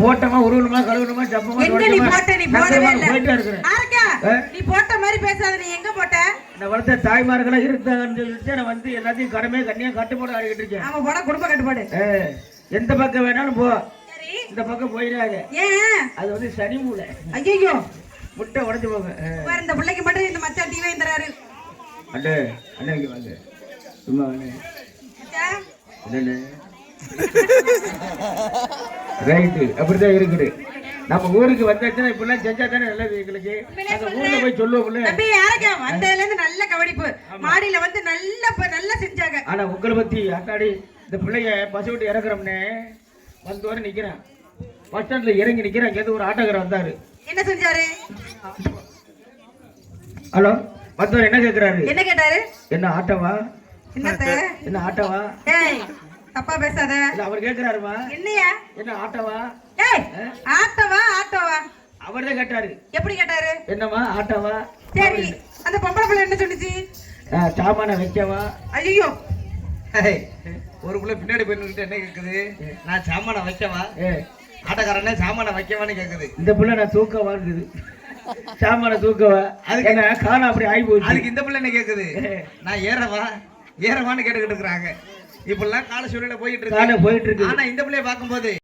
போட்டமா உருவணுமா கழுவணுமா ஜப்பமா எங்க நீ போட்ட நீ போடவே இல்ல. போயிட்டே இருக்கிறேன் ஆரக்கா ஆ? நீ போட்ட மாதிரி பேசாத நீ எங்க போட்ட? இந்த வளர்த்த தாய்மார்களா இருந்தாங்கன்னு சொல்லிட்டு நான் வந்து எல்லாத்தையும் கடமை கண்ணியா கட்டுப்பாடு ஆடிக்கிட்டு இருக்கேன். ஆமா போட குடும்ப கட்டுப்பாடு. எந்த பக்கம் வேணாலும் போ. சரி. இந்த பக்கம் போயிடாத. ஏன்? அது வந்து சனி மூளை. ஐயோ முட்டை உடைஞ்சு போங்க. பாரு இந்த பிள்ளைக்கு மட்டும் இந்த மச்சான் டீ வாங்கிறாரு அண்ணே அண்ணே இங்க வாங்க. சும்மா அண்ணே என்னண்ணே? ரைட்டு அப்படிதான் இருக்குது. நம்ம ஊருக்கு வந்தாச்சுன்னா இப்படிலாம் செஞ்சா தானே நல்லது எங்களுக்கு. அந்த ஊர்ல போய் சொல்லுவோம்ல. தம்பி யாரக்கா வந்ததுல இருந்து நல்ல கவனிப்பு. மாடியில வந்து நல்ல நல்லா செஞ்சாங்க. ஆனா உங்களை பத்தி அத்தாடி இந்த பிள்ளைய பஸ் விட்டு இறக்குறோம்னே வந்து வர நிக்கிறேன் பஸ் ஸ்டாண்ட்ல இறங்கி நிக்கிறேன். இங்க ஒரு ஆட்டோக்காரர் வந்தாரு. என்ன செஞ்சாரு? ஹலோ? வந்தவர் என்ன கேக்குறாரு? என்ன கேட்டாரு? என்ன ஆட்டோவா? என்ன ஆட்டோவா? தப்பா பேசாத. அவர் கேக்குறாருமா. என்னையா? என்ன ஆட்டோவா? ஏய் ஆட்டோவா ஆட்டோவா? அவர் தான் கேட்டாரு. எப்படி கேட்டாரு? என்னம்மா ஆட்டோவா? சரி அந்த பொம்பளை பிள்ளை என்ன சொன்னுச்சு? ஆ, சாமான வைக்கவா? ஐயோ ஒரு புள்ள பின்னாடி போயிட்டு என்ன கேக்குது? நான் சாமான வைக்கவா? ஏ. ஆட்டக்காரனே சாமான வைக்கவான்னு கேக்குது. இந்த புள்ள நான் தூக்கவா இருக்குது. சாமான தூக்கவா? அதுக்கு என்ன காலம் அப்படி ஆகி போச்சு அதுக்கு இந்த புள்ள என்ன கேக்குது? நான் ஏறவா? ஏறவான்னு கேட்டுக்கிட்டு இருக்கிறாங்க. இப்பெல்லாம் கால சூழ்நிலை போயிட்டு இருக்கு. போயிட்டு இருக்கு ஆனா இந்த பிள்ளைய பார்க்கும்போது